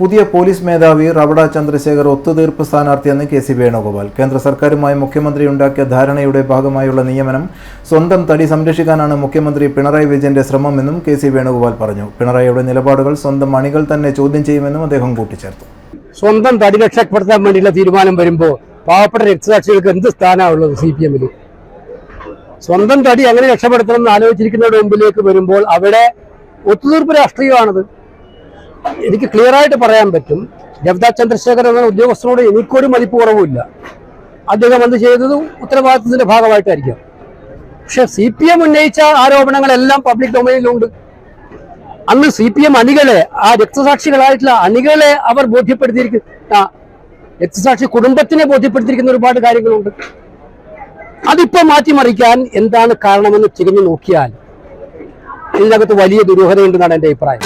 പുതിയ പോലീസ് മേധാവി റവട ചന്ദ്രശേഖർ ഒത്തുതീർപ്പ് സ്ഥാനാർത്ഥിയെന്ന് കെ സി വേണുഗോപാൽ. കേന്ദ്ര സർക്കാരുമായി മുഖ്യമന്ത്രി ഉണ്ടാക്കിയ ധാരണയുടെ ഭാഗമായുള്ള നിയമനം സ്വന്തം തടി സംരക്ഷിക്കാനാണ് മുഖ്യമന്ത്രി പിണറായി വിജയന്റെ ശ്രമമെന്നും കെ സി വേണുഗോപാൽ പറഞ്ഞു. പിണറായിയുടെ നിലപാടുകൾ സ്വന്തം അണികൾ തന്നെ ചോദ്യം ചെയ്യുമെന്നും അദ്ദേഹം കൂട്ടിച്ചേർത്തു. സ്വന്തം തടി രക്ഷപ്പെടുത്താൻ വേണ്ടിയുള്ള തീരുമാനം വരുമ്പോൾ പാവപ്പെട്ട രക്തസാക്ഷികൾക്ക് എന്ത് സ്ഥാനമാണുള്ളത് സി പി എമ്മിൽ സ്വന്തം തടി എങ്ങനെ രക്ഷപ്പെടുത്തണം എന്ന് ആലോചിച്ചിരിക്കുന്നവരുടെ മുമ്പിലേക്ക് വരുമ്പോൾ അവിടെ ഒത്തുതീർപ്പ് രാഷ്ട്രീയമാണത്. എനിക്ക് ക്ലിയർ ആയിട്ട് പറയാൻ പറ്റും ജവദാ ചന്ദ്രശേഖർ എന്ന ഉദ്യോഗസ്ഥനോട് എനിക്കൊരു മതിപ്പ് കുറവുമില്ല. അദ്ദേഹം എന്ത് ചെയ്തത്? ഉത്തരവാദിത്തത്തിന്റെ ഭാഗമായിട്ടായിരിക്കാം. പക്ഷെ സി പി എം ഉന്നയിച്ച ആരോപണങ്ങളെല്ലാം പബ്ലിക് ഡൊമൈനിലുണ്ട് അന്ന് സി പി എം അണികളെ ആ രക്തസാക്ഷികളായിട്ടുള്ള അണികളെ അവർ ബോധ്യപ്പെടുത്തിയിരിക്കുന്ന രക്തസാക്ഷി കുടുംബത്തിനെ ബോധ്യപ്പെടുത്തിയിരിക്കുന്ന ഒരുപാട് കാര്യങ്ങളുണ്ട്. അതിപ്പോ മാറ്റിമറിക്കാൻ എന്താണ് കാരണമെന്ന് തിരിഞ്ഞു നോക്കിയാൽ ഇതിനകത്ത് വലിയ ദുരൂഹതയുണ്ടെന്നാണ് എന്റെ അഭിപ്രായം.